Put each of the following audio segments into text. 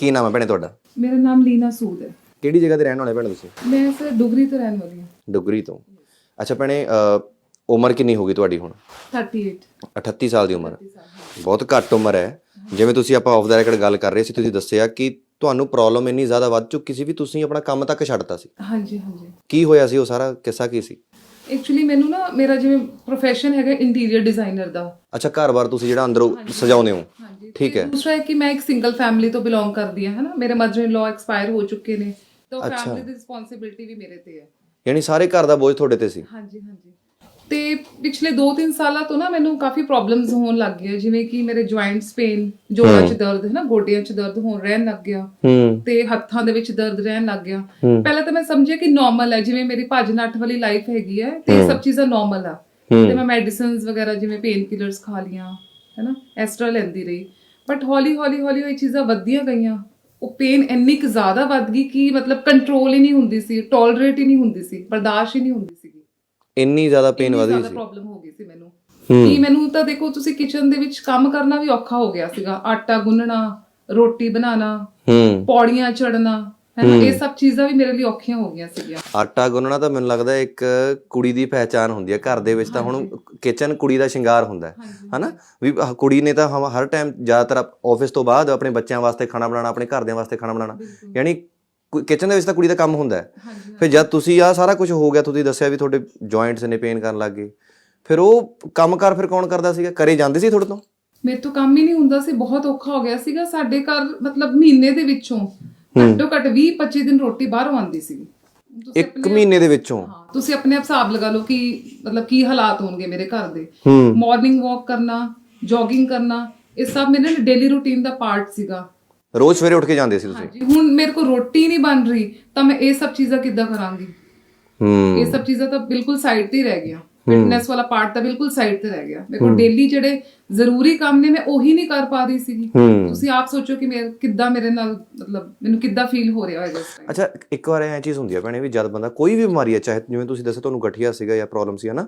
ਕੀ ਨਾਮ ਹੈ ਭੈਣੇ ਤੁਹਾਡਾ? ਮੇਰਾ ਨਾਮ ਲੀਨਾ ਸੂਦ ਹੈ। ਕਿਹੜੀ ਜਗ੍ਹਾ ਤੇ ਰਹਿਣ ਵਾਲੇ ਭੈਣੇ ਤੁਸੀਂ? ਮੈਂ ਸਰ ਡੁਗਰੀ ਤੋਂ ਰਹਿਣ ਵਾਲੀ ਹਾਂ। ਡੁਗਰੀ ਤੋਂ। ਅੱਛਾ ਭੈਣੇ ਅ, ਉਮਰ ਕਿੰਨੀ ਹੋ ਗਈ ਤੁਹਾਡੀ ਹੁਣ? 38 38 ਸਾਲ ਦੀ ਉਮਰ। ਬਹੁਤ ਘੱਟ ਉਮਰ ਹੈ। ਜਿਵੇਂ ਤੁਸੀਂ ਆਪਾਂ ਆਫ ਦਾ ਰੈਕਡ ਗੱਲ ਕਰ ਰਹੇ ਸੀ ਤੁਸੀਂ ਦੱਸਿਆ ਕਿ ਤੁਹਾਨੂੰ ਪ੍ਰੋਬਲਮ ਇੰਨੀ ਜ਼ਿਆਦਾ ਵੱਧ ਚੁੱਕੀ ਸੀ ਵੀ ਤੁਸੀਂ ਆਪਣਾ ਕੰਮ ਤੱਕ ਛੱਡਤਾ ਸੀ। ਹਾਂਜੀ ਹਾਂਜੀ। ਕੀ ਹੋਇਆ ਸੀ ਉਹ ਸਾਰਾ? ਕਿੱਸਾ ਕੀ ਸੀ? ਐਕਚੁਅਲੀ ਮੈਨੂੰ ਨਾ ਮੇਰਾ ਜਿਵੇਂ ਪ੍ਰੋਫੈਸ਼ਨ ਹੈਗਾ ਇੰਟੀਰੀਅਰ ਡਿਜ਼ਾਈਨਰ ਦਾ। ਅੱਛਾ ਘਰ-ਬਾਰ ਤੁਸੀਂ ਜਿਹੜਾ ਅੰਦਰੋਂ ਸਜਾਉਂਦੇ ਹੋ। ਹਾਂਜੀ। ਠੀਕ ਹੈ। ਦੂਸਰਾ ਹੈ ਕਿ ਮੈਂ ਇੱਕ ਸਿੰਗਲ ਫੈਮਿਲੀ ਤੋਂ ਬਿਲੋਂਗ ਕਰਦੀ ਹਾਂ ਹਨਾ? ਮੇਰੇ ਮਦਰ ਇਨ ਲਾ ਐਕਸਪਾਇਰ ਹੋ ਚੁੱਕੇ ਨੇ। ਤਾਂ ਫੈਮਿਲੀ ਦੀ ਰਿਸਪੌਂਸਿਬਿਲਟੀ ਵੀ ਮੇਰੇ ਤੇ ਹੈ। ਯਾਨੀ ਸਾਰੇ ਘਰ ਦਾ ਬੋਝ ਤੁਹਾਡੇ ਤੇ ਸੀ। ਹਾਂਜੀ ਹਾਂਜੀ। ਤੇ ਪਿਛਲੇ 2-3 ਸਾਲਾਂ ਤੋਂ ਨਾ ਮੈਨੂੰ ਕਾਫੀ ਪ੍ਰੋਬਲਮਸ ਹੋਣ ਲੱਗ ਗਈਆਂ ਜਿਵੇਂ ਕਿ ਮੇਰੇ ਜੁਆਇੰਟਸ ਪੇਨ ਜੋੜਾਂ 'ਚ ਦਰਦ ਹੈ ਨਾ ਗੋਡਿਆਂ 'ਚ ਦਰਦ ਹੋਣ ਰਹਿਣ ਲੱਗ ਗਿਆ। ਤੇ ਹੱਥਾਂ ਦੇ ਵਿੱਚ ਦਰਦ ਰਹਿਣ ਲੱਗ ਗਿਆ। ਪਹਿਲਾਂ ਤਾਂ ਮੈਂ ਸਮਝਿਆ ਕਿ ਨਾਰਮਲ ਹੈ ਜਿਵੇਂ ਮੇਰੀ ਭੱਜ ਨੱਠ ਵਾਲੀ ਲਾਈਫ ਹੈਗੀ ਹੈ ਤੇ ਸਭ ਚੀਜ਼ਾਂ ਨਾਰਮਲ ਆ। ਤੇ ਮੈਂ ਮੈਡੀਸਿਨਸ ਵਗੈਰਾ ਜਿਵੇਂ ਪੇਨ ਕਿਲਰਸ ਖਾ ਲੀਆਂ ਹੈਨਾ ਤਰ੍ਹਾਂ ਲੈਂਦੀ ਰਹੀ। ਬਟ ਹੌਲੀ ਹੌਲੀ ਹੌਲੀ ਇਹ ਚੀਜ਼ਾਂ ਵੱਧਦੀਆਂ ਗਈਆਂ। ਉਹ ਪੇਨ ਇੰਨੀ ਕੁ ਜ਼ਿਆਦਾ ਵੱਧ ਗਈ ਕਿ ਮਤਲਬ ਕੰਟਰੋਲ ਹੀ ਨਹੀਂ ਹੁੰਦੀ ਸੀ ਟੋਲਰੇਟ ਹੀ ਨਹੀਂ ਹੁੰਦੀ ਸੀ ਬਰਦਾਸ਼ਤ ਹੀ ਨਹੀਂ ਹੁੰਦੀ ਸੀ ਇੰਨੀ ਜ਼ਿਆਦਾ ਪੇਨ ਵਧ ਗਈ ਜ਼ਿਆਦਾ ਸੀ। ਪ੍ਰੋਬਲਮ ਹੋ ਗਈ ਸੀ ਮੈਨੂੰ। ਕਿ ਮੈਨੂੰ ਤਾਂ ਦੇਖੋ ਤੁਸੀਂ ਕਿਚਨ ਦੇ ਵਿੱਚ ਕੰਮ ਕਰਨਾ ਵੀ ਔਖਾ ਹੋ ਗਿਆ ਸੀਗਾ। ਆਟਾ ਗੁੰਨਣਾ ਰੋਟੀ ਬਣਾਉਣਾ ਹੂੰ। ਪੌੜੀਆਂ ਚੜਨਾ ਹੈਨਾ ਇਹ ਸਭ ਚੀਜ਼ਾਂ ਵੀ ਮੇਰੇ ਲਈ ਔਖੀਆਂ ਹੋ ਗਈਆਂ ਸੀਗੀਆਂ। ਆਟਾ ਗੁੰਨਣਾ ਤਾਂ ਮੈਨੂੰ ਲੱਗਦਾ ਇੱਕ ਕੁੜੀ ਦੀ ਪਹਿਚਾਨ ਹੁੰਦੀ ਹੈ ਘਰ ਦੇ ਵਿੱਚ ਤਾਂ ਹੁਣ ਕਿਚਨ ਕੁੜੀ ਦਾ ਸ਼ਿੰਗਾਰ ਹੁੰਦਾ ਹੈ ਹਨਾ ਵੀ ਆਹ ਕੁੜੀ ਨੇ ਤਾਂ ਹਮ- ਹਰ ਟਾਈਮ ਜ਼ਿਆਦਾਤਰ ਆਫਿਸ ਤੋਂ ਬਾਅਦ ਆਪਣੇ ਬੱਚਿਆਂ ਵਾਸਤੇ ਖਾਣਾ ਬਣਾਉਣਾ ਆਪਣੇ ਘਰਦਿਆਂ ਵਾਸਤੇ ਖਾਣਾ ਬਣਾਉਣਾ। ਯਾਨੀ ਕਿਚਨ ਦੇ ਵਿੱਚ ਤਾਂ ਕੁੜੀ ਦਾ ਕੰਮ ਹੁੰਦਾ ਹੈ। ਫਿਰ ਜਦ ਤੁਸੀਂ ਆ ਸਾਰਾ ਕੁਝ ਹੋ ਗਿਆ ਤੁਸੀਂ ਦੱਸਿਆ ਵੀ ਤੁਹਾਡੇ ਜੁਆਇੰਟਸ ਨੇ ਪੇਨ ਕਰਨ ਲੱਗ ਗਏ। ਫਿਰ ਉਹ ਕੰਮਕਾਰ ਫਿਰ ਕੌਣ ਕਰਦਾ ਸੀਗਾ? ਕਰੇ ਜਾਂਦੇ ਸੀ ਤੁਹਾਡੇ ਤੋਂ? ਮੇਰੇ ਤੋਂ ਕੰਮ ਹੀ ਨਹੀਂ ਹੁੰਦਾ ਸੀ ਬਹੁਤ ਔਖਾ ਹੋ ਗਿਆ ਸੀਗਾ। ਸਾਡੇ ਘਰ ਮਤਲਬ ਮਹੀਨੇ ਦੇ ਵਿੱਚੋਂ ਘੱਟੋ ਘੱਟ 20 25 ਦਿਨ ਰੋਟੀ ਬਾਹਰੋਂ ਆਉਂਦੀ ਸੀ ਇੱਕ ਮਹੀਨੇ ਦੇ ਵਿੱਚੋਂ? ਤੁਸੀਂ ਆਪਣੇ ਆਪ ਹਿਸਾਬ ਲਗਾ ਲਓ ਕਿ ਮਤਲਬ ਕੀ ਹਾਲਾਤ ਹੋਣਗੇ ਮੇਰੇ ਘਰ ਦੇ। ਮਾਰਨਿੰਗ ਵਾਕ ਕਰਨਾ ਜੋਗਿੰਗ ਕਰਨਾ ਇਹ ਸਭ ਮੇਰੇ ਡੇਲੀ ਰੂਟੀਨ ਦਾ ਪਾਰਟ ਸੀਗਾ। ਰੋਜ਼ ਸਵੇਰੇ ਉੱਠ ਕੇ ਜਾਂਦੇ ਸੀ ਤੁਸੀਂ? ਹਾਂਜੀ ਹੁਣ ਮੇਰੇ ਕੋਲ ਰੋਟੀ ਨਹੀਂ ਬਣ ਰਹੀ ਤਾਂ ਮੈਂ ਇਹ ਸਭ ਚੀਜ਼ਾਂ ਕਿੱਦਾਂ ਕਰਾਂਗੀ? ਹੂੰ। ਇਹ ਸਭ ਚੀਜ਼ਾਂ ਤਾਂ ਬਿਲਕੁਲ ਸਾਈਡ ਤੇ ਹੀ ਰਹਿ ਗਿਆ ਫਿਟਨੈਸ ਵਾਲਾ ਪਾਰਟ ਤਾਂ ਬਿਲਕੁਲ ਸਾਈਡ ਤੇ ਰਹਿ ਗਿਆ। ਮੇਰੇ ਕੋਲ ਡੇਲੀ ਜਿਹੜੇ ਜ਼ਰੂਰੀ ਕੰਮ ਨੇ ਮੈਂ ਉਹੀ ਨਹੀਂ ਕਰ ਪਾ ਰਹੀ ਸੀਗੀ। ਹੂੰ। ਤੁਸੀਂ ਆਪ ਸੋਚੋ ਕਿ ਮੇਰੇ ਕਿੱਦਾਂ ਮੇਰੇ ਨਾਲ ਮਤਲਬ ਮੈਨੂੰ ਕਿੱਦਾਂ ਫੀਲ ਹੋ ਰਿਹਾ ਇਸ ਟਾਈਮ ਅੱਛਾ ਇੱਕ ਵਾਰ ਐ ਚੀਜ਼ ਹੁੰਦੀ ਹੈ ਭੈਣੇ ਵੀ ਜਦ ਬੰਦਾ ਕੋਈ ਵੀ ਬਿਮਾਰੀ ਹੈ ਚਾਹੇ ਜਿਵੇਂ ਤੁਸੀਂ ਦੱਸਿਆ ਤੁਹਾਨੂੰ ਗਠੀਆ ਸੀਗਾ ਜਾਂ ਪ੍ਰੋਬਲਮ ਸੀ ਹਨਾ?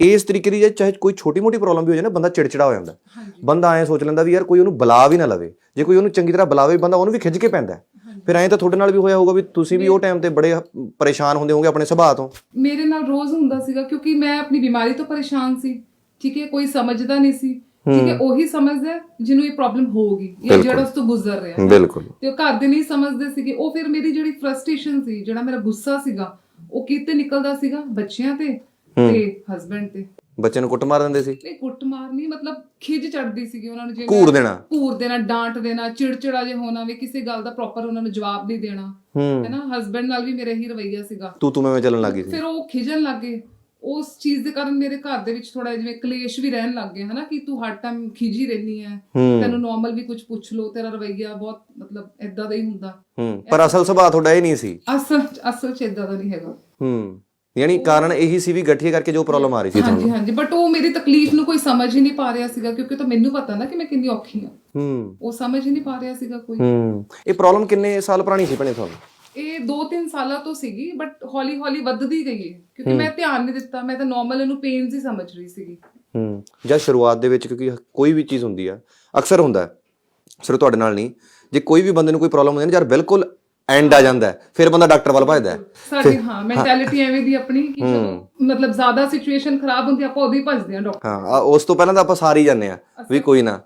ਇਸ ਤਰੀਕੇ ਦੀ ਜੇ ਚਾਹੇ ਕੋਈ ਛੋਟੀ ਮੋਟੀ ਪ੍ਰੋਬਲਮ ਵੀ ਹੋ ਜਾਏ ਨਾ ਬੰਦਾ ਚਿੜਚਿੜਾ ਹੋ ਜਾਂਦਾ। ਬੰਦਾ ਐ ਸੋਚ ਲੈਂਦਾ ਵੀ ਯਾਰ ਕੋਈ ਉਹਨੂੰ ਬੁਲਾ ਵੀ ਨਾ ਲਵੇ। ਜੇ ਕੋਈ ਉਹਨੂੰ ਚੰਗੀ ਤਰ੍ਹਾਂ ਬੁਲਾਵੇ ਬੰਦਾ ਉਹਨੂੰ ਵੀ ਖਿੱਚ ਕੇ ਪੈਂਦਾ। ਫਿਰ ਐਂ ਤਾਂ ਤੁਹਾਡੇ ਨਾਲ ਵੀ ਹੋਇਆ ਹੋਊਗਾ ਵੀ ਤੁਸੀਂ ਵੀ ਉਹ ਟਾਈਮ ਤੇ ਬੜੇ ਪਰੇਸ਼ਾਨ ਹੁੰਦੇ ਹੋਵੋਗੇ ਆਪਣੇ ਸੁਭਾਅ ਤੋਂ। ਮੇਰੇ ਨਾਲ ਰੋਜ਼ ਹੁੰਦਾ ਸੀਗਾ ਕਿਉਂਕਿ ਮੈਂ ਆਪਣੀ ਬਿਮਾਰੀ ਤੋਂ ਪਰੇਸ਼ਾਨ ਸੀ। ਠੀਕ ਹੈ ਕੋਈ ਸਮਝਦਾ ਨਹੀਂ ਸੀ। ਠੀਕ ਹੈ ਉਹੀ ਸਮਝਦਾ ਜਿਹਨੂੰ ਇਹ ਪ੍ਰੋਬਲਮ ਹੋਊਗੀ ਜਾਂ ਜਿਹੜਾ ਉਸ ਤੋਂ ਗੁਜ਼ਰ ਰਿਹਾ ਹੈ। ਬਿਲਕੁਲ। ਤੇ ਉਹ ਘਰ ਦੇ ਨਹੀਂ ਸਮਝਦੇ ਸੀਗੇ। ਉਹ ਫਿਰ ਮੇਰੀ ਜਿਹੜੀ ਫਰਸਟ੍ਰੇਸ਼ਨ ਸੀ ਜਿਹੜਾ ਮੇਰਾ ਗੁੱਸਾ ਸੀਗਾ ਉਹ ਕਿਤੇ ਨਿਕਲਦਾ ਸੀਗਾ ਬੱਚਿਆਂ ਤੇ। ਤੇ ਹਸਬੰਡ ਤੇ। ਬੱਚੇ ਨੂੰ ਕੁੱਟ ਮਾਰ ਦਿੰਦੇ ਸੀ? ਨਹੀਂ ਕੁੱਟ ਮਾਰਨੀ ਮਤਲਬ ਖਿਜ ਚੜਦੀ ਸੀਗੀ ਉਹਨਾਂ ਨੂੰ ਜਿਵੇਂ ਘੂਰ ਦੇਣਾ। ਘੂਰ ਦੇਣਾ ਡਾਂਟ ਦੇਣਾ ਚਿੜਚਿੜਾ ਜੇ ਹੋਣਾ ਵੀ ਕਿਸੇ ਗੱਲ ਦਾ ਪ੍ਰੋਪਰ ਉਹਨਾਂ ਨੂੰ ਜਵਾਬ ਨਹੀਂ ਦੇਣਾ। ਹੈਨਾ ਹਸਬੰਡ ਨਾਲ ਵੀ ਮੇਰੇ ਹੀ ਰਵਈਆ ਸੀਗਾ। ਤੂੰ ਤੂੰ ਮੈਂ ਚੱਲਣ ਲੱਗੀ ਸੀ। ਫਿਰ ਉਹ ਖਿਜਣ ਲੱਗੇ ਉਸ ਚੀਜ਼ ਦੇ ਕਾਰਨ ਮੇਰੇ ਘਰ ਦੇ ਵਿੱਚ ਥੋੜਾ ਜਿਵੇਂ ਕਲੇਸ਼ ਵੀ ਰਹਿਣ ਲੱਗ ਗਿਆ ਹਨਾ ਕਿ ਤੂੰ ਹਰ ਟਾਈਮ ਖਿਜੀ ਰਹਿਨੀ ਹੈ। ਤੈਨੂੰ ਨਾਰਮਲ ਵੀ ਕੁਝ ਪੁੱਛ ਲੋ ਤੇਰਾ ਰਵਈਆ ਬਹੁਤ ਮਤਲਬ ਇਦਾਂ ਦਾ ਹੀ ਹੁੰਦਾ। ਪਰ ਅਸਲ ਸੁਭਾਅ ਤੁਹਾਡਾ ਇਹ ਨਹੀਂ ਸੀ। ਅਸਲ ਅਸਲ ਚ ਇਦਾਂ ਦਾ ਨਹੀਂ ਹੈਗਾ। ਹੂੰ। ਯਾਨੀ ਕਾਰਨ ਇਹੀ ਸੀ ਵੀ ਗਠੀਏ ਕਰਕੇ ਜੋ ਪ੍ਰੋਬਲਮ ਆ ਰਹੀ ਸੀ ਤੁਹਾਨੂੰ ਹਾਂਜੀ ਹਾਂਜੀ ਬਟ ਉਹ ਮੇਰੀ ਤਕਲੀਫ ਨੂੰ ਕੋਈ ਸਮਝ ਹੀ ਨਹੀਂ ਪਾ ਰਿਹਾ ਸੀਗਾ ਕਿਉਂਕਿ ਤਾਂ ਮੈਨੂੰ ਪਤਾ ਨਾ ਕਿ ਮੈਂ ਕਿੰਨੀ ਔਖੀ ਹਾਂ। ਹੂੰ। ਉਹ ਸਮਝ ਹੀ ਨਹੀਂ ਪਾ ਰਿਹਾ ਸੀਗਾ ਕੋਈ। ਹੂੰ। ਇਹ ਪ੍ਰੋਬਲਮ ਕਿੰਨੇ ਸਾਲ ਪੁਰਾਣੀ ਸੀ ਭੈਣੇ ਤੁਹਾਨੂੰ? ਇਹ 2-3 ਸਾਲਾਂ ਤੋਂ ਸੀਗੀ ਬਟ ਹੌਲੀ ਹੌਲੀ ਵੱਧਦੀ ਗਈ ਹੈ ਕਿਉਂਕਿ ਮੈਂ ਧਿਆਨ ਨਹੀਂ ਦਿੱਤਾ ਮੈਂ ਤਾਂ ਨਾਰਮਲ ਇਹਨੂੰ ਪੇਨਸ ਹੀ ਸਮਝ ਰਹੀ ਸੀਗੀ। ਹੂੰ। ਜਦ ਸ਼ੁਰੂਆਤ ਦੇ ਵਿੱਚ ਕਿਉਂਕਿ ਕੋਈ ਵੀ ਚੀਜ਼ ਹੁੰਦੀ ਆ ਅਕਸਰ ਹੁੰਦਾ ਹੈ, ਸਿਰਫ ਤੁਹਾਡੇ ਨਾਲ ਨਹੀਂ ਜੇ ਕੋਈ ਵੀ ਬੰਦੇ ਨੂੰ ਕੋਈ ਪ੍ਰੋਬਲਮ ਹੁੰਦੀ ਹੈ ਨਾ ਯਾਰ ਬਿਲਕੁਲ ਐਂਡ ਆ ਜਾਂਦਾ ਹੈ, ਫਿਰ ਬੰਦਾ ਡਾਕਟਰ ਵੱਲ ਭੱਜਦਾ ਹੈ। ਸਾਡੀ ਹਾਂ ਮੈਂਟੈਲਿਟੀ ਐਵੇਂ ਦੀ ਆਪਣੀ ਕਿ ਚਲੋ ਮਤਲਬ ਜ਼ਿਆਦਾ ਸਿਚੁਏਸ਼ਨ ਖਰਾਬ ਹੁੰਦੀ ਆ, ਆਪਾਂ ਉਦੋਂ ਹੀ ਭੱਜਦੇ ਆ ਡਾਕਟਰ। ਹਾਂ ਆ- ਉਸ ਤੋਂ ਪਹਿਲਾਂ ਤਾਂ ਆਪਾਂ ਸਾਰੀ ਜਾਂਦੇ ਆ ਵੀ ਕੋਈ ਨਾ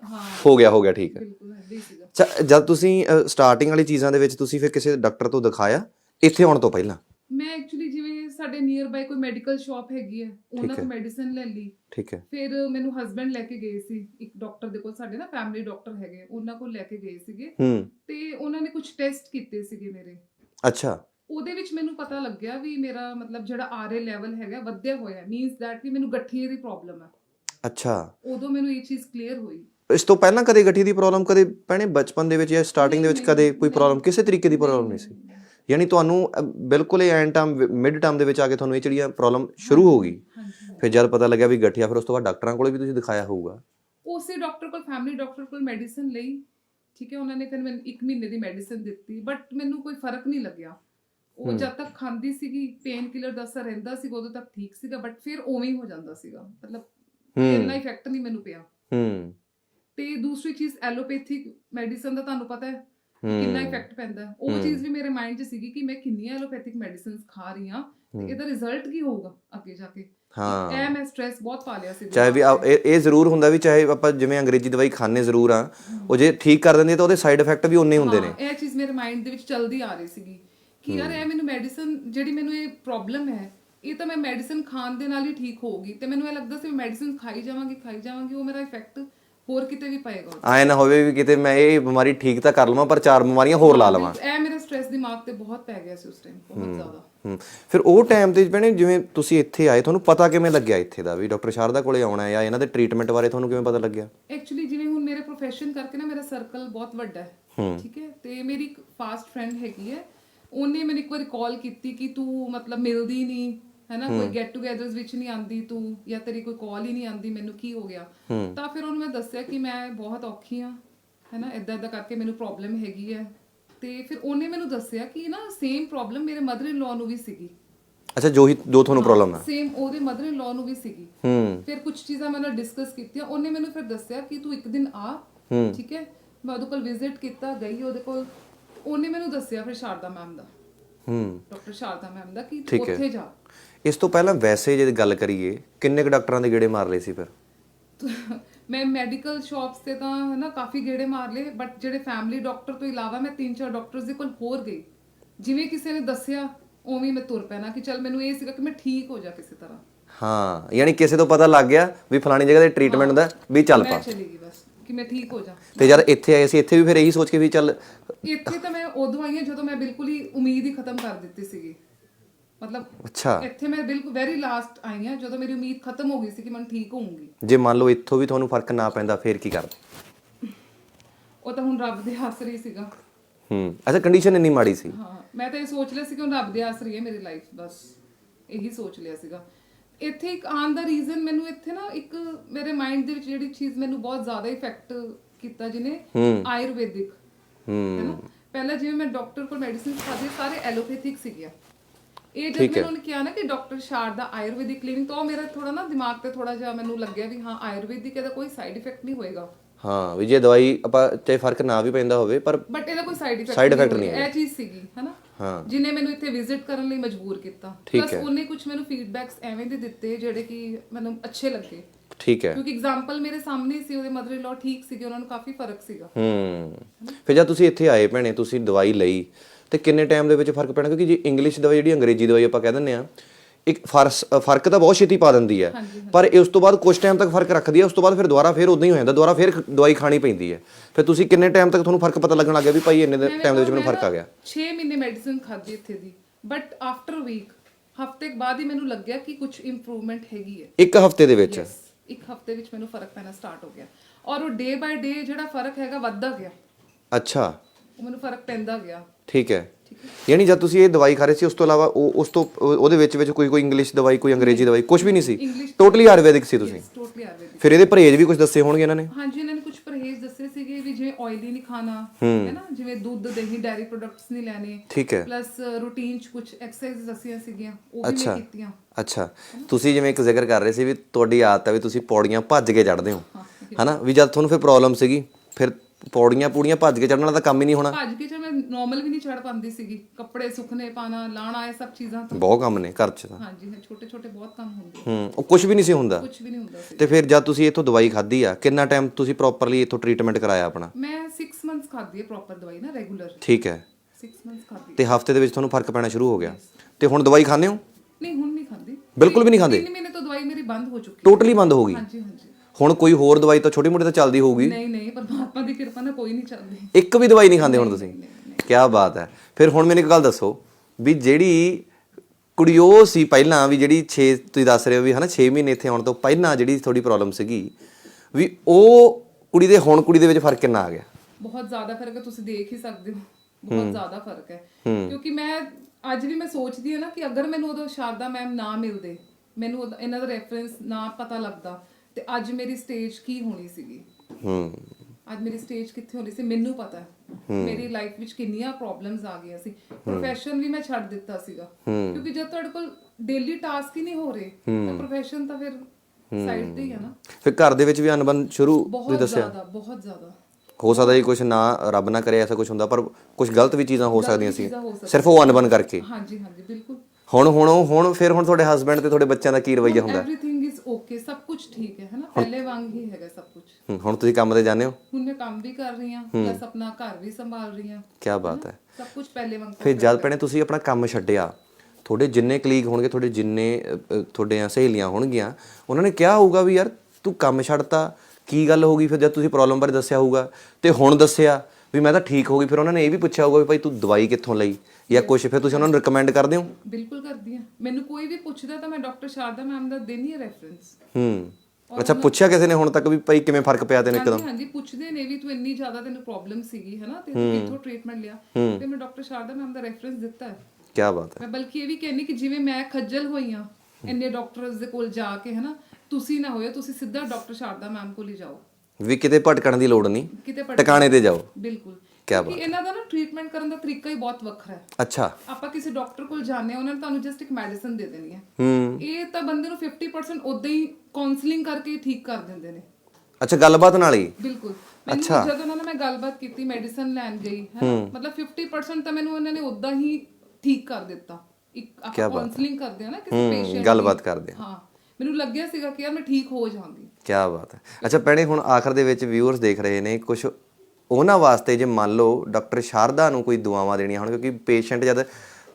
ਹੋ। ਗਿਆ ਹੋ ਗਿਆ ਠੀਕ ਹੈ। ਬਿਲਕੁਲ ਐਵੇਂ ਹੀ ਸੀਗਾ। ਅੱਛਾ ਜਦ ਤੁਸੀਂ ਸਟਾਰਟਿੰਗ ਵਾਲੀ ਚੀਜ਼ਾਂ ਦੇ ਵਿੱਚ ਤੁਸੀਂ ਫਿਰ ਕਿਸੇ ਡਾਕਟਰ ਤੋਂ ਦਿਖਾਇਆ ਇੱਥੇ ਆਉਣ ਤੋਂ ਪਹਿਲਾਂ? ਮੈਂ ਐਕਚੁਅਲੀ ਜਿਵੇਂ ਸਾਡੇ ਨੀਅਰ ਬਾਈ ਕੋਈ ਮੈਡੀਕਲ ਸ਼ਾਪ ਹੈਗੀ ਹੈ ਉਹਨਾਂ ਤੋਂ ਮੈਡੀਸਿਨ ਲੈ ਲਈ। ਠੀਕ ਹੈ। ਫਿਰ ਮੈਨੂੰ ਹਸਬੰਡ ਲੈ ਕੇ ਗਏ ਸੀ ਇੱਕ ਡਾਕਟਰ ਦੇ ਕੋਲ ਸਾਡੇ ਨਾ ਫੈਮਿਲੀ ਡਾਕਟਰ ਹੈਗੇ ਉਹਨਾਂ ਕੋਲ ਲੈ ਕੇ ਗਏ ਸੀਗੇ। ਹੂੰ। ਤੇ ਉਹਨਾਂ ਨੇ ਕੁਝ ਟੈਸਟ ਕੀਤੇ ਸੀਗੇ ਮੇਰੇ। ਅੱਛਾ। ਉਹਦੇ ਵਿੱਚ ਮੈਨੂੰ ਪਤਾ ਲੱਗਿਆ ਵੀ ਮੇਰਾ ਮਤਲਬ ਜਿਹੜਾ ਆਰਏ ਲੈਵਲ ਹੈਗਾ ਵਧਿਆ ਹੋਇਆ ਮੀਨਸ ਦੈਟ ਕਿ ਮੈਨੂੰ ਗਠੀਏ ਦੀ ਪ੍ਰੋਬਲਮ ਹੈ ਅੱਛਾ। ਉਦੋਂ ਮੈਨੂੰ ਇਹ ਚੀਜ਼ ਕਲੀਅਰ ਹੋਈ। ਇਸ ਤੋਂ ਪਹਿਲਾਂ ਕਦੇ ਗਠੀ ਦੀ ਪ੍ਰੋਬਲਮ ਕਦੇ ਭੈਣੇ ਬਚਪਨ ਦੇ ਵਿੱਚ ਜਾਂ ਸਟਾਰਟਿੰਗ ਦੇ ਵਿੱਚ ਕਦੇ ਕੋਈ ਪ੍ਰੋਬਲਮ ਕਿਸੇ ਤਰੀਕੇ ਦੀ ਪ੍ਰੋਬਲਮ ਨਹੀਂ ਸੀ? ਯਾਨੀ ਤੁਹਾਨੂੰ ਬਿਲਕੁਲ ਹੀ ਐਂਡ ਟਰਮ ਮਿਡ ਟਰਮ ਦੇ ਵਿੱਚ ਆ ਕੇ ਤੁਹਾਨੂੰ ਇਹ ਜਿਹੜੀਆਂ ਪ੍ਰੋਬਲਮ ਸ਼ੁਰੂ ਹੋ ਗਈ ਫਿਰ ਜਦ ਪਤਾ ਲੱਗਿਆ ਵੀ ਗਠੀਆ ਫਿਰ ਉਸ ਤੋਂ ਬਾਅਦ ਡਾਕਟਰਾਂ ਕੋਲੇ ਵੀ ਤੁਸੀਂ ਦਿਖਾਇਆ ਹੋਊਗਾ। ਉਸੇ ਡਾਕਟਰ ਕੋਲ ਫੈਮਿਲੀ ਡਾਕਟਰ ਕੋਲ ਮੈਡੀਸਿਨ ਲਈ ਠੀਕ ਹੈ ਉਹਨਾਂ ਨੇ ਫਿਰ ਮੈਨੂੰ 1 ਮਹੀਨੇ ਦੀ ਮੈਡੀਸਿਨ ਦਿੱਤੀ ਬਟ ਮੈਨੂੰ ਕੋਈ ਫ਼ਰਕ ਨਹੀਂ ਲੱਗਿਆ। ਉਹ ਜਦ ਤੱਕ ਖਾਂਦੀ ਸੀਗੀ ਪੇਨ ਕਿਲਰ ਦਾ ਅਸਰ ਰਹਿੰਦਾ ਸੀ ਉਦੋਂ ਤੱਕ ਠੀਕ ਸੀਗਾ ਬਟ ਫਿਰ ਉਵੇਂ ਹੀ ਹੋ ਜਾਂਦਾ ਸੀਗਾ। ਮਤਲਬ ਇੰਨਾ ਇਫੈਕਟ ਨਹੀਂ ਮੈਨੂੰ ਪਿਆ। ਹੂੰ। ਤੇ ਦੂਸਰੀ ਚੀਜ਼ ਐਲੋਪੈਥਿਕ ਮੈਡੀਸਨ ਦਾ ਤੁਹਾਨੂੰ ਪਤਾ ਹੈ ਕਿੰਨਾ ਇਫੈਕਟ ਪੈਂਦਾ। ਉਹ ਚੀਜ਼ ਵੀ ਮੇਰੇ ਮਾਈਂਡ 'ਚ ਸੀਗੀ ਕਿ ਮੈਂ ਕਿੰਨੀਆਂ ਐਲੋਪੈਥਿਕ ਮੈਡੀਸਿਨਸ ਖਾ ਰਹੀ ਹਾਂ ਤੇ ਇਹਦਾ ਰਿਜ਼ਲਟ ਕੀ ਹੋਊਗਾ ਅੱਗੇ ਜਾ ਕੇ? ਹਾਂ। ਇਹ ਮੈਂ ਸਟ੍ਰੈਸ ਬਹੁਤ ਪਾ ਲਿਆ ਸੀ। ਚਾਹੇ ਵੀ ਇਹ ਜ਼ਰੂਰ ਹੁੰਦਾ ਵੀ ਚਾਹੇ ਆਪਾਂ ਜਿਵੇਂ ਅੰਗਰੇਜ਼ੀ ਦਵਾਈ ਖਾਣੇ ਜ਼ਰੂਰ ਆ ਉਹ ਜੇ ਠੀਕ ਕਰ ਦਿੰਦੀ ਤਾਂ ਉਹਦੇ ਸਾਈਡ ਇਫੈਕਟ ਵੀ ਉਨੇ ਹੁੰਦੇ ਨੇ। ਇਹ ਚੀਜ਼ ਮੇਰੇ ਮਾਈਂਡ ਦੇ ਵਿੱਚ ਚਲਦੀ ਆ ਰਹੀ ਸੀਗੀ ਕਿ ਯਾਰ ਇਹ ਮੈਨੂੰ ਮੈਡੀਸਨ ਜਿਹੜੀ ਮੈਨੂੰ ਇਹ ਪ੍ਰੋਬਲਮ ਹੈ ਇਹ ਤਾਂ ਮੈਂ ਮੈਡੀਸਨ ਖਾਣ ਦੇ ਨਾਲ ਹੀ ਠੀਕ ਹੋਊਗੀ। ਤੇ ਮੈਨੂੰ ਇਹ ਲੱਗਦਾ ਸੀ ਮੈਡੀਸਨ ਖਾਈ ਜਾਵਾਂਗੀ ਖਾਈ ਜਾਵਾਂਗੀ ਉਹ ਮੇਰਾ ਇਫੈਕਟ ਹੋਰ ਕਿਤੇ ਵੀ ਪਏਗਾ ਆਏ ਨਾ ਹੋਵੇ ਵੀ ਕਿਤੇ ਮੈਂ ਇਹ ਬਿਮਾਰੀ ਠੀਕ ਤਾਂ ਕਰ ਲਵਾਂ ਪਰ ਚਾਰ ਬਿਮਾਰੀਆਂ ਹੋਰ ਲਾ ਲਵਾਂ। ਇਹ ਮੇਰਾ ਸਟ੍ਰੈਸ ਦਿਮਾਗ ਤੇ ਬਹੁਤ ਪੈ ਗਿਆ ਸੀ ਉਸ ਟਾਈਮ ਬਹੁਤ ਜ਼ਿਆਦਾ। ਹੂੰ। ਫਿਰ ਉਹ ਟਾਈਮ ਤੇ ਭੈਣੇ ਜਿਵੇਂ ਤੁਸੀਂ ਇੱਥੇ ਆਏ ਤੁਹਾਨੂੰ ਪਤਾ ਕਿਵੇਂ ਲੱਗਿਆ ਇੱਥੇ ਦਾ ਵੀ ਡਾਕਟਰ ਸ਼ਾਰਦਾ ਕੋਲੇ ਆਉਣਾ ਹੈ ਜਾਂ ਇਹਨਾਂ ਦੇ ਟ੍ਰੀਟਮੈਂਟ ਬਾਰੇ ਤੁਹਾਨੂੰ ਕਿਵੇਂ ਪਤਾ ਲੱਗਿਆ? ਐਕਚੁਅਲੀ ਜਿਵੇਂ ਹੁਣ ਮੇਰੇ ਪ੍ਰੋਫੈਸ਼ਨ ਕਰਕੇ ਨਾ ਮੇਰਾ ਸਰਕਲ ਬਹੁਤ ਵੱਡਾ ਹੈ। ਠੀਕ ਹੈ? ਤੇ ਮੇਰੀ ਇੱਕ ਫਾਸਟ ਫਰੈਂਡ ਹੈਗੀ ਹੈ ਉਹਨੇ ਮੈਨੂੰ ਇੱਕ ਵਾਰੀ ਕਾਲ ਕੀਤੀ ਕਿ ਤੂੰ ਮਤਲਬ ਮਿਲਦੀ ਨਹੀਂ ਹੈਨਾ ਕੋਈ ਗੈਟ ਟੂਗੇਦਰਸ ਵਿੱਚ ਨਹੀਂ ਆਂਦੀ ਤੂੰ ਜਾਂ ਤੇਰੀ ਕੋਈ ਕਾਲ ਹੀ ਨਹੀਂ ਆਂਦੀ ਮੈਨੂੰ ਕੀ ਹੋ ਗਿਆ? ਤਾਂ ਫਿਰ ਉਹਨੂੰ ਮੈਂ ਦੱਸਿਆ ਕਿ ਮੈਂ ਬਹੁਤ ਔਖੀ ਆ ਹੈਨਾ ਇਦਾਂ ਇਦਾਂ ਕਰਕੇ ਮੈਨੂੰ ਪ੍ਰੋਬਲਮ ਹੈਗੀ ਹੈ। ਤੇ ਫਿਰ ਉਹਨੇ ਮੈਨੂੰ ਦੱਸਿਆ ਕਿ ਨਾ ਸੇਮ ਪ੍ਰੋਬਲਮ ਮੇਰੇ ਮਦਰ ਇਨ ਲਾਅ ਨੂੰ ਵੀ ਸੀਗੀ। ਅੱਛਾ ਜੋ ਹੀ ਜੋ ਤੁਹਾਨੂੰ ਪ੍ਰੋਬਲਮ ਹੈ ਸੇਮ ਉਹਦੇ ਮਦਰ ਇਨ ਲਾਅ ਨੂੰ ਵੀ ਸੀਗੀ। ਹੂੰ। ਫਿਰ ਕੁਝ ਚੀਜ਼ਾਂ ਮੈਂ ਨਾਲ ਡਿਸਕਸ ਕੀਤੀਆਂ। ਉਹਨੇ ਮੈਨੂੰ ਫਿਰ ਦੱਸਿਆ ਕਿ ਤੂੰ ਇੱਕ ਦਿਨ ਆ ਠੀਕ ਹੈ? ਮੈਂ ਉਹਦੇ ਕੋਲ ਵਿਜ਼ਿਟ ਕੀਤਾ ਗਈ ਉਹਦੇ ਕੋਲ। ਉਹਨੇ ਮੈਨੂੰ ਦੱਸਿਆ ਫਿਰ ਸ਼ਾਰਦਾ ਮੈਮ ਦਾ। ਹੂੰ। ਡਾਕਟਰ ਸ਼ਾਰਦਾ ਮੈਮ ਦਾ ਕਿ ਤੂੰ ਠੀਕ ਹੈ। ਉੱਥੇ ਜਾ। ਇਸ ਤੋਂ ਪਹਿਲਾਂ ਵੈਸੇ ਜੇ ਗੱਲ ਕਰੀਏ ਕਿੰਨੇ ਕੁ ਡਾਕਟਰਾਂ ਦੇ ਗੇੜੇ ਮਾਰ ਲਏ ਸੀ ਫਿਰ? ਮੈਂ ਮੈਡੀਕਲ ਸ਼ਾਪਸ ਤੇ ਤਾਂ ਹਨਾ ਕਾਫੀ ਗੇੜੇ ਮਾਰ ਲਏ ਬਟ ਜਿਹੜੇ ਫੈਮਿਲੀ ਡਾਕਟਰ ਤੋਂ ਇਲਾਵਾ ਮੈਂ ਤਿੰਨ ਚਾਰ ਡਾਕਟਰਸ ਦੇ ਕੋਲ ਹੋਰ ਗਈ। ਜਿਵੇਂ ਕਿਸੇ ਨੇ ਦੱਸਿਆ ਉਵੇਂ ਮੈਂ ਤੁਰ ਪੈਣਾ ਕਿ ਚਲ ਮੈਨੂੰ ਇਹ ਸੀਗਾ ਕਿ ਮੈਂ ਠੀਕ ਹੋ ਜਾ ਕਿਸੇ ਤਰ੍ਹਾਂ। ਹਾਂ ਯਾਨੀ ਕਿਸੇ ਤੋਂ ਪਤਾ ਲੱਗ ਗਿਆ ਵੀ ਫਲਾਣੀ ਜਗ੍ਹਾ ਤੇ ਟ੍ਰੀਟਮੈਂਟ ਦਾ ਵੀ ਚੱਲ ਪਾ। ਮੈਂ ਚਲੀ ਗਈ ਬਸ। ਕਿ ਮੈਂ ਠੀਕ ਹੋ ਜਾ। ਤੇ ਜਦ ਇੱਥੇ ਆਏ ਸੀ ਇੱਥੇ ਵੀ ਫਿਰ ਇਹੀ ਸੋਚ ਕੇ ਵੀ ਚੱਲ ਇੱਥੇ ਤਾਂ ਮੈਂ ਉਦੋਂ ਆਈ ਹਾਂ ਜਦੋਂ ਮੈਂ ਬਿਲਕੁਲ ਹੀ ਉਮੀਦ ਹੀ ਖਤਮ ਕਰ ਦਿੱਤੀ ਸੀਗੀ। ਮਤਲਬ ਅੱਛਾ। ਇੱਥੇ ਮੈਂ ਬਿਲਕੁਲ ਵੈਰੀ ਲਾਸਟ ਆਈ ਹਾਂ ਜਦੋਂ ਮੇਰੀ ਉਮੀਦ ਖਤਮ ਹੋ ਗਈ ਸੀ ਕਿ ਮੈਂ ਠੀਕ ਹੋਊਂਗੀ। ਜੇ ਮੰਨ ਲਓ ਇੱਥੋਂ ਵੀ ਤੁਹਾਨੂੰ ਫ਼ਰਕ ਨਾ ਪੈਂਦਾ ਫਿਰ ਕੀ ਕਰਦੇ? ਉਹ ਤਾਂ ਹੁਣ ਰੱਬ ਦੇ ਆਸਰੇ ਹੀ ਸੀਗਾ। ਹੂੰ ਅੱਛਾ ਕੰਡੀਸ਼ਨ ਇੰਨੀ ਮਾੜੀ ਸੀ। ਹਾਂ ਮੈਂ ਤਾਂ ਇਹ ਸੋਚ ਲਿਆ ਸੀ ਕਿ ਹੁਣ ਰੱਬ ਦੇ ਆਸਰੇ ਹੈ ਮੇਰੀ ਲਾਈਫ ਬਸ। ਇਹੀ ਸੋਚ ਲਿਆ ਸੀਗਾ। ਇੱਥੇ ਇੱਕ ਆਉਣ ਦਾ ਰੀਜ਼ਨ ਮੈਨੂੰ ਇੱਥੇ ਨਾ ਇੱਕ ਮੇਰੇ ਮਾਈਂਡ ਦੇ ਵਿੱਚ ਜਿਹੜੀ ਚੀਜ਼ ਮੈਨੂੰ ਬਹੁਤ ਜ਼ਿਆਦਾ ਇਫੈਕਟ ਕੀਤਾ ਜਿਹਨੇ ਆਯੁਰਵੈਦਿਕ ਹੂੰ। ਪਹਿਲਾਂ ਜਿਵੇਂ ਮੈਂ ਡਾਕਟਰ ਕੋਲ ਮੈਡੀਸਿਨ ਖਾਦੀ ਸਾਰੇ ਐਲੋਪੈਥਿਕ ਸੀਗੀਆਂ ਇਹ ਜਦ ਮੈਨੂੰ ਉਹਨੇ ਕਿਹਾ ਨਾ ਕਿ ਡਾਕਟਰ ਸ਼ਾਰਦਾ ਆਯੁਰਵੈਦਿਕ ਕਲੀਨਿਕ ਤਾਂ ਮੇਰਾ ਥੋੜਾ ਨਾ ਦਿਮਾਗ ਤੇ ਥੋੜਾ ਜਿਹਾ ਮੈਨੂੰ ਲੱਗਿਆ ਵੀ ਹਾਂ ਆਯੁਰਵੈਦਿਕ ਇਹਦਾ ਕੋਈ ਸਾਈਡ ਇਫੈਕਟ ਨਹੀਂ ਹੋਏਗਾ। ਹਾਂ ਵੀ ਜੇ ਦਵਾਈ ਆਪਾਂ ਚਾਹੇ ਫ਼ਰਕ ਨਾ ਵੀ ਪੈਂਦਾ ਹੋਵੇ ਪਰ ਬਟ ਇਹਦਾ ਕੋਈ ਸਾਈਡ ਇਫੈਕਟ ਨਹੀਂ ਇਹ ਚੀਜ਼ ਸੀਗੀ ਹੈਨਾ ਹਾਂ। ਜਿਨੇ ਮੈਨੂੰ ਇੱਥੇ ਵਿਜ਼ਿਟ ਕਰਨ ਲਈ ਮਜਬੂਰ ਕੀਤਾ। ਪਲੱਸ ਉਹਨੇ ਕੁਝ ਮੈਨੂੰ ਫੀਡਬੈਕਸ ਐਵੇਂ ਦੇ ਦਿੱਤੇ ਜਿਹੜੇ ਕਿ ਮੈਨੂੰ ਅੱਛੇ ਲੱਗੇ। ਠੀਕ ਹੈ। ਕਿਉਂਕਿ ਐਗਜ਼ਾਮਪਲ ਮੇਰੇ ਸਾਹਮਣੇ ਸੀ ਉਹਦੇ ਮਦਰ ਇਨ ਠੀਕ ਸੀਗੇ ਉਹਨਾਂ ਨੂੰ ਕਾਫੀ ਫ਼ਰਕ ਸੀਗਾ। ਹੂੰ। ਫਿਰ ਜਦ ਤੁਸੀਂ ਇੱਥੇ ਆਏ ਭੈਣੇ ਤੁਸੀਂ ਦਵਾਈ ਲਈ ਤੇ ਕਿੰਨੇ ਟਾਈਮ ਦੇ ਵਿੱਚ ਫ਼ਰਕ ਪੈਣਾ? ਕਿਉਂਕਿ ਜੇ ਇੰਗਲਿਸ਼ ਦਵਾਈ ਜਿਹੜੀ ਅੰਗਰੇਜ਼ੀ ਦਵਾਈ ਆਪਾਂ ਕਹਿ ਦਿੰਦੇ ਆ ਇੱਕ ਫਰਸ ਫ਼ਰਕ ਤਾਂ ਬਹੁਤ ਛੇਤੀ ਪਾ ਦਿੰਦੀ ਹੈ। ਪਰ ਉਸ ਤੋਂ ਬਾਅਦ ਕੁਝ ਟਾਈਮ ਤੱਕ ਫ਼ਰਕ ਰੱਖਦੀ ਹੈ ਉਸ ਤੋਂ ਬਾਅਦ ਫਿਰ ਦੁਬਾਰਾ ਫਿਰ ਉਦਾਂ ਹੀ ਹੋ ਜਾਂਦਾ ਦੁਬਾਰਾ ਫਿਰ ਦਵਾਈ ਖਾਣੀ ਪੈਂਦੀ ਹੈ। ਫਿਰ ਤੁਸੀਂ ਕਿੰਨੇ ਟਾਈਮ ਤੱਕ ਤੁਹਾਨੂੰ ਫ਼ਰਕ ਪਤਾ ਲੱਗਣ ਲੱਗ ਗਿਆ ਵੀ ਭਾਈ ਇੰਨੇ ਟਾਈਮ ਦੇ ਵਿੱਚ ਮੈਨੂੰ ਫ਼ਰਕ ਆ ਗਿਆ? 6 ਮਹੀਨੇ ਮੈਡੀਸਿਨ ਖਾਧੀ ਇੱਥੇ ਦੀ ਬਟ ਆਫਟਰ ਵੀਕ ਹਫ਼ਤੇ ਬਾਅਦ ਹੀ ਮੈਨੂੰ ਲੱਗਿਆ ਕਿ ਕੁਝ ਇੰਪਰੂਵਮੈਂਟ ਹੈਗੀ ਹੈ। ਇੱਕ ਹਫ਼ਤੇ ਦੇ ਵਿੱਚ? ਇੱਕ ਹਫ਼ਤੇ ਵਿੱਚ ਮੈਨੂੰ ਫ਼ਰਕ ਪੈਣਾ ਸਟਾਰਟ ਹੋ ਗਿਆ। ਔਰ ਉਹ ਡੇ ਬਾਈ ਡੇ ਜਿਹੜਾ ਫ਼ਰਕ ਹੈਗਾ ਵੱਧਦਾ ਗਿਆ। ਅੱਛਾ। ਮੈਨੂੰ ਫ਼ਰਕ ਪੈਂਦਾ ਗਿਆ। ਠੀਕ ਹੈ। ਯਾਨੀ ਜਦ ਤੁਸੀਂ ਇਹ ਦਵਾਈ ਖਾ ਰਹੇ ਸੀ ਉਸ ਤੋਂ ਇਲਾਵਾ ਉਹ ਉਸ ਤੋਂ ਉਹ- ਉਹਦੇ ਵਿੱਚ ਵਿੱਚ ਕੋਈ ਕੋਈ ਇੰਗਲਿਸ਼ ਦਵਾਈ ਕੋਈ ਅੰਗਰੇਜ਼ੀ ਦਵਾਈ ਕੁਝ ਵੀ ਨਹੀਂ ਸੀ। ਟੋਟਲੀ ਆਯੁਰਵੈਦਿਕ ਸੀ ਤੁਸੀਂ। ਟੋਟਲੀ ਆਯੁਰਵੈਦਿਕ ਫਿਰ ਇਹਦੇ ਪਰਹੇਜ਼ ਵੀ ਕੁਝ ਦੱਸੇ ਹੋਣਗੇ ਇਹਨਾਂ ਨੇ? ਹਾਂਜੀ ਇਹਨਾਂ ਨੇ ਕੁਝ ਪਰਹੇਜ਼ ਦੱਸੇ ਸੀਗੇ ਵੀ ਜਿਵੇਂ ਆਇਲੀ ਨਹੀਂ ਖਾਣਾ ਹੈ। ਨਾ? ਜਿਵੇਂ ਦੁੱਧ ਦਹੀਂ ਡੈਰੀ ਪ੍ਰੋਡਕਟਸ ਨਹੀਂ ਲੈਣੇ। ਠੀਕ ਹੈ। ਪਲੱਸ ਰੂਟੀਨ ਚ ਕੁਝ ਐਕਸਰਸਾਈਜ਼ ਦੱਸੀਆਂ ਸੀਗੀਆਂ ਉਹ ਵੀ ਮੈਂ ਕੀਤੀਆਂ। ਅੱਛਾ। ਤੁਸੀਂ ਜਿਵੇਂ ਇੱਕ ਜ਼ਿਕਰ ਕਰ ਰਹੇ ਸੀ ਵੀ ਤੁਹਾਡੀ ਆਦਤ ਹੈ ਵੀ ਤੁਸੀਂ ਪੌੜੀਆਂ ਭੱਜ ਕੇ ਚੜ੍ਹਦੇ ਹੋ। ਹਨਾ? ਵੀ ਜਦ ਤੁਹਾਨੂੰ ਫਿਰ ਪ੍ਰੋਬਲਮ ਸੀਗੀ ਫਿਰ ਪੌੜੀਆਂ ਪੂੜੀਆਂ ਭੱਜ ਕੇ ਚੜ੍ਹਨ ਵਾਲਾ ਤਾਂ ਕੰਮ ਹੀ ਨਹੀਂ ਹੋਣਾ। ਭੱਜ ਕੇ ਚ ਮੈਂ ਨਾਰਮਲ ਵੀ ਨਹੀਂ ਚੜ ਪਾਉਂਦੀ ਸੀਗੀ। ਕੱਪੜੇ ਸੁੱਕਨੇ ਪਾਣਾ ਲਾਣਾ ਇਹ ਸਭ ਚੀਜ਼ਾਂ ਤਾਂ। ਬਹੁਤ ਕੰਮ ਨੇ ਘਰ 'ਚ ਤਾਂ। ਹਾਂਜੀ ਛੋਟੇ ਛੋਟੇ ਬਹੁਤ ਕੰਮ ਹੁੰਦੇ ਹੂੰ ਉਹ ਕੁਝ ਵੀ ਨਹੀਂ ਸੀ ਹੁੰਦਾ। ਕੁਝ ਵੀ ਨਹੀਂ ਹੁੰਦਾ ਸੀ। ਤੇ ਫਿਰ ਜਦ ਤੁਸੀਂ ਇੱਥੋਂ ਦਵਾਈ ਖਾਧੀ ਆ ਕਿੰਨਾ ਟਾਈਮ ਤੁਸੀਂ ਪ੍ਰੋਪਰਲੀ ਇੱਥੋਂ ਟ੍ਰੀਟਮੈਂਟ ਕਰਾਇਆ ਆਪਣਾ? ਮੈਂ 6 ਮੰਥਸ ਖਾਧੀ ਹੈ ਪ੍ਰੋਪਰ ਦਵਾਈ ਨਾ ਰੈਗੂਲਰ ਠੀਕ ਹੈ। 6 ਮੰਥਸ ਖਾਧੀ ਤੇ ਹਫ਼ਤੇ ਦੇ ਵਿੱਚ ਤੁਹਾਨੂੰ ਫ਼ਰਕ ਪੈਣਾ ਸ਼ੁਰੂ ਹੋ ਗਿਆ। ਤੇ ਹੁਣ ਦਵਾਈ ਖਾਂਦੇ ਹੋ? ਨਹੀਂ ਹੁਣ ਨਹੀਂ ਖਾਂਦੀ। ਬਿਲਕੁਲ ਵੀ ਨਹੀਂ ਖਾਂਦੇ? 3 ਮਹੀਨੇ ਤੋਂ ਦਵਾਈ ਮੇਰੀ ਬੰਦ ਹੋ ਚੁੱਕੀ ਟੋਟਲੀ ਬੰਦ ਹੋ ਗਈ। ਹਾਂਜੀ ਹਾਂਜੀ। ਹੁਣ ਕੋਈ ਹੋਰ ਦਵਾਈ ਤਾਂ ਛੋਟੀ ਮੋਟੀ ਤਾਂ ਚੱਲਦੀ ਹੋਊਗੀ। ਨਹੀਂ ਨਹੀਂ ਪਰਮਾਤਮਾ ਦੀ ਕਿਰਪਾ ਨਾਲ ਕੋਈ ਨਹੀਂ ਚੱਲਦੀ। ਇੱਕ ਵੀ ਦਵਾਈ ਨਹੀਂ ਖਾਂਦੇ ਹੁਣ ਤੁਸੀਂ। ਕੀ ਬਾਤ ਹੈ। ਫਿਰ ਹੁਣ ਮੈਨੂੰ ਇੱਕ ਗੱਲ ਦੱਸੋ ਵੀ ਜਿਹੜੀ ਕੁੜੀ ਉਹ ਸੀ ਪਹਿਲਾਂ ਵੀ ਜਿਹੜੀ 6 ਤੁਸੀਂ ਦੱਸ ਰਹੇ ਹੋ ਵੀ ਹਨਾ 6 ਮਹੀਨੇ ਇੱਥੇ ਆਉਣ ਤੋਂ ਪਹਿਲਾਂ ਜਿਹੜੀ ਤੁਹਾਡੀ ਪ੍ਰੋਬਲਮ ਸੀਗੀ ਵੀ ਉਹ ਕੁੜੀ ਦੇ ਹੁਣ ਕੁੜੀ ਦੇ ਵਿੱਚ ਫ਼ਰਕ ਕਿੰਨਾ ਆ ਗਿਆ? ਬਹੁਤ ਜ਼ਿਆਦਾ ਫ਼ਰਕ ਹੈ ਤੁਸੀਂ ਦੇਖ ਹੀ ਸਕਦੇ ਹੋ। ਬਹੁਤ ਜ਼ਿਆਦਾ ਫ਼ਰਕ ਹੈ। ਕਿਉਂਕਿ ਮੈਂ ਅੱਜ ਵੀ ਮੈਂ ਸੋਚਦੀ ਹਾਂ ਨਾ ਕਿ ਅਗਰ ਮੈਨੂੰ ਉਦੋਂ ਸ਼ਾਰਦਾ ਮੈਮ ਨਾ ਮਿਲਦੇ ਮੈਨੂੰ ਇਹਨਾਂ ਦਾ ਰੈਫਰੈਂਸ ਨਾ ਪਤਾ ਲੱਗਦਾ ਤੇ ਅੱਜ ਮੇਰੀ ਸਟੇਜ ਕੀ ਹੋਣੀ ਸੀਗੀ? ਹੂੰ। ਅੱਜ ਮੇਰੀ ਸਟੇਜ ਕਿੱਥੇ ਹੋਣੀ ਸੀ ਮੈਨੂੰ ਪਤਾ। ਮੇਰੀ ਲਾਈਫ ਵਿੱਚ ਕਿੰਨੀਆਂ ਪ੍ਰੋਬਲਮਸ ਆ ਗਈਆਂ ਸੀ। ਪ੍ਰੋਫੈਸ਼ਨ ਵੀ ਮੈਂ ਛੱਡ ਦਿੱਤਾ ਸੀਗਾ। ਕਿਉਂਕਿ ਜਦ ਤੁਹਾਡੇ ਕੋਲ ਡੇਲੀ ਟਾਸਕ ਹੀ ਨਹੀਂ ਹੋ ਰਹੇ ਤਾਂ ਪ੍ਰੋਫੈਸ਼ਨ ਤਾਂ ਫਿਰ ਸਾਈਡ ਤੇ ਹੀ ਹੈ ਨਾ। ਫਿਰ ਘਰ ਦੇ ਵਿੱਚ ਵੀ ਅਨਬਨ ਸ਼ੁਰੂ ਬਹੁਤ ਜ਼ਿਆਦਾ ਬਹੁਤ ਜ਼ਿਆਦਾ। ਹੋ ਸਕਦਾ ਜੀ ਕੁਝ ਨਾ ਰੱਬ ਨਾ ਕਰੇ ਐਸਾ ਕੁਝ ਹੁੰਦਾ ਪਰ ਕੁਝ ਗਲਤ ਵੀ ਚੀਜ਼ਾਂ ਹੋ ਸਕਦੀਆਂ ਸੀ। ਸਿਰਫ ਉਹ ਅਨਬਨ ਕਰਕੇ। ਹਾਂਜੀ ਹਾਂਜੀ ਬਿਲਕੁਲ। ਹੁਣ ਹੁਣ ਹੁਣ ਫਿਰ ਹੁਣ ਤੁਹਾਡੇ ਹਸਬੰਡ ਤੇ ਤੁਹਾਡੇ ਬੱਚਿਆਂ ਦਾ ਕੀ ਰਵੱਈਆ ਹੁੰਦਾ? ਐਵਰੀਥਿੰਗ ਇਜ਼ ਓਕੇ ਸਭ ਕੁਝ ਠੀਕ ਹੈ ਹਨਾ? ਪਹਿਲੇ ਵਾਂਗ ਹੀ ਹੈਗਾ ਸਭ ਕੁਝ ਹੂੰ, ਹੁਣ ਤੁਸੀਂ ਕੰਮ ਤੇ ਜਾਂਦੇ ਹੋ? ਹੁਣ ਮੈਂ ਕੰਮ ਵੀ ਕਰ ਰਹੀ ਹਾਂ ਪਲੱਸ ਆਪਣਾ ਘਰ ਵੀ ਸੰਭਾਲ ਰਹੀ ਹਾਂ। ਕੀ ਬਾਤ ਹੈ। ਸਭ ਕੁਝ ਪਹਿਲੇ ਵਾਂਗ ਫਿਰ ਜਦ ਭੈਣੇ ਤੁਸੀਂ ਆਪਣਾ ਕੰਮ ਛੱਡਿਆ ਤੁਹਾਡੇ ਜਿੰਨੇ ਕਲੀਗ ਹੋਣਗੇ ਤੁਹਾਡੇ ਜਿੰਨੇ ਅ, ਅ, ਤੁਹਾਡੀਆਂ ਸਹੇਲੀਆਂ ਹੋਣਗੀਆਂ ਉਹਨਾਂ ਨੇ ਕਿਹਾ ਹੋਊਗਾ ਵੀ ਯਾਰ ਤੂੰ ਕੰਮ ਛੱਡਤਾ ਕੀ ਗੱਲ ਹੋ ਗਈ? ਫਿਰ ਜਦ ਤੁਸੀਂ ਪ੍ਰੋਬਲਮ ਬਾਰੇ ਦੱਸਿਆ ਹੋਊਗਾ ਤੇ ਹੁਣ ਦੱਸਿਆ ਵੀ ਮੈਂ ਤਾਂ ਠੀਕ ਹੋ ਗਈ ਫਿਰ ਉਹਨਾਂ ਨੇ ਇਹ ਵੀ ਪੁੱਛਿਆ ਹੋਊਗਾ ਵੀ ਭਾਈ ਤੂੰ ਦਵਾਈ ਕਿੱਥੋਂ ਲਈ ਜਾਂ ਕੁਝ ਫਿਰ ਤੁਸੀਂ ਉਹਨਾਂ ਨੂੰ ਰეკਮੈਂਡ ਕਰਦੇ ਹੋ ਬਿਲਕੁਲ ਕਰਦੀ ਹਾਂ। ਮੈਨੂੰ ਕੋਈ ਵੀ ਪੁੱਛਦਾ ਤਾਂ ਮੈਂ ਡਾਕਟਰ ਸ਼ਾਰਦਾ ਮੈਮ ਦਾ ਦੇਣੀ ਹੈ ਰੈਫਰੈਂਸ ਹੂੰ। ਅੱਛਾ ਪੁੱਛਿਆ ਕਿਸੇ ਨੇ ਹੁਣ ਤੱਕ ਵੀ ਭਾਈ ਕਿਵੇਂ ਫ਼ਰਕ ਪਿਆ ਤੈਨੂੰ ਇੱਕਦਮ? ਹਾਂਜੀ ਪੁੱਛਦੇ ਨੇ ਵੀ ਤੂੰ ਇੰਨੀ ਜ਼ਿਆਦਾ ਤੈਨੂੰ ਪ੍ਰੋਬਲਮ ਸੀਗੀ ਹਨਾ? ਤੇ ਤੂੰ ਕਿੱਥੋਂ ਟ੍ਰੀਟਮੈਂਟ ਲਿਆ? ਤੇ ਮੈਂ ਡਾਕਟਰ ਸ਼ਾਰਦਾ ਮੈਮ ਦਾ ਰੈਫਰੈਂਸ ਦਿੱਤਾ ਹੈ। ਕੀ ਬਾਤ ਹੈ। ਮੈਂ ਬਲਕਿ ਇਹ ਵੀ ਕਹਿੰਨੀ ਕਿ ਜਿਵੇਂ ਮੈਂ ਖੱਜਲ ਹੋਈ ਹਾਂ ਇੰਨੇ ਡਾਕਟਰਸ ਦੇ ਕੋਲ ਜਾ ਕੇ ਹਨਾ? ਤੁਸੀਂ ਨਾ ਹੋਇਓ ਤੁਸੀਂ ਸਿੱਧਾ ਡਾਕਟਰ ਸ਼ਾਰਦਾ ਮੈਮ ਕੋਲ ਹੀ ਜਾਓ। ਵੀ ਕਿਤੇ ਭਟਕਣ ਦੀ ਲੋੜ ਨਹੀਂ। ਕਿਤੇ ਟਿਕਾਣੇ ਤੇ ਜਾਓ। ਬਿਲਕੁਲ। ਕਿਆ ਕਿਉਂਕਿ ਇਹਨਾਂ ਦਾ ਨਾ ਟ੍ਰੀਟਮੈਂਟ ਕਰਨ ਦਾ ਤਰੀਕਾ ਹੀ ਬਹੁਤ ਵੱਖਰਾ ਹੈ। ਅੱਛਾ। ਆਪਾਂ ਕਿਸੇ ਡਾਕਟਰ ਕੋਲ ਜਾਂਦੇ ਹਾਂ ਉਹਨਾਂ ਨੇ ਤੁਹਾਨੂੰ ਜਸਟ ਇੱਕ ਮੈਡੀਸਨ ਦੇ ਦੇਣੀ ਹੈ। ਹੂੰ। ਇਹ ਤਾਂ ਬੰਦੇ ਨੂੰ 50% ਉਦਾਂ ਹੀ ਕਾਉਂਸਲਿੰਗ ਕਰਕੇ ਹੀ ਠੀਕ ਕਰ ਦਿੰਦੇ ਨੇ। ਅੱਛਾ ਗੱਲਬਾਤ ਨਾਲ ਹੀ? ਬਿਲਕੁਲ। ਮੈਨੂੰ ਜਦੋਂ ਉਹਨਾਂ ਨਾਲ ਮੈਂ ਗੱਲਬਾਤ ਕੀਤੀ ਮੈਡੀਸਨ ਲੈਣ ਗਈ ਹੈ। ਮਤਲਬ 50% ਤਾਂ ਮੈਨੂੰ ਉਹਨਾਂ ਨੇ ਉਦਾਂ ਹੀ ਠੀਕ ਕਰ ਦਿੱਤਾ। ਇੱਕ ਆਪਾਂ ਕਾਉਂਸਲਿੰਗ ਕਰਦੇ ਹਾਂ ਨਾ ਕਿਸੇ ਪੇਸ਼ੈਂਟ ਗੱਲਬਾਤ ਕਰਦੇ ਆ ਹਾਂ। ਮੈਨੂੰ ਲੱਗਿਆ ਸੀਗਾ ਕਿ ਯਾਰ ਮੈਂ ਠੀਕ ਹੋ ਜਾਵਾਂਗੀ। ਕੀ ਬਾਤ ਹੈ। ਅੱਛਾ ਭੈਣੇ ਹੁਣ ਆਖਰ ਦੇ ਵਿੱਚ ਵਿਊਅਰਸ ਦੇਖ ਰਹੇ ਨੇ ਕੁਝ ਉਹਨਾਂ ਵਾਸਤੇ ਜੇ ਮੰਨ ਲਓ ਡਾਕਟਰ ਸ਼ਾਰਦਾ ਨੂੰ ਕੋਈ ਦੁਆਵਾਂ ਦੇਣੀਆਂ ਹੋਣ ਕਿਉਂਕਿ ਪੇਸ਼ੈਂਟ ਜਦ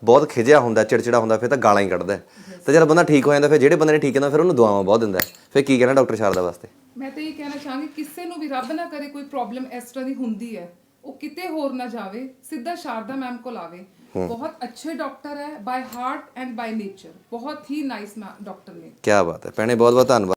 ਬਹੁਤ ਖਿਜਿਆ ਹੁੰਦਾ ਚਿੜਚਿੜਾ ਹੁੰਦਾ ਫਿਰ ਤਾਂ ਗਾਲਾਂ ਹੀ ਕੱਢਦਾ। ਤੇ ਜਦ ਬੰਦਾ ਠੀਕ ਹੋ ਜਾਂਦਾ ਫਿਰ ਜਿਹੜੇ ਬੰਦੇ ਨੇ ਠੀਕ ਹੁੰਦਾ ਫਿਰ ਉਹਨੂੰ ਦੁਆਵਾਂ ਬਹੁਤ ਦਿੰਦਾ। ਫਿਰ ਕੀ ਕਹਿਣਾ ਡਾਕਟਰ ਸ਼ਾਰਦਾ ਵਾਸਤੇ? ਮੈਂ ਤਾਂ ਇਹ ਕਹਿਣਾ ਚਾਹਾਂਗੀ ਕਿਸੇ ਨੂੰ ਵੀ ਰੱਬ ਨਾ ਕਰੇ ਕੋਈ ਪ੍ਰੋਬਲਮ ਇਸ ਤਰ੍ਹਾਂ ਦੀ ਹੁੰਦੀ ਹੈ ਉਹ ਕਿਤੇ ਹੋਰ ਨਾ ਜਾਵੇ ਸਿੱਧਾ ਸ਼ਾਰਦਾ ਮੈਮ ਕੋਲ ਆਵੇ। ਬਹੁਤ ਅੱਛੇ ਡਾਕਟਰ ਹੈ by heart and by nature ਬਹੁਤ ਹੀ ਨਾਈਸ ਡਾਕਟਰ ਨੇ। ਕੀ ਬਾਤ ਹੈ। ਭੈਣੇ ਬਹੁਤ ਬਹੁਤ ਧੰਨਵਾਦ।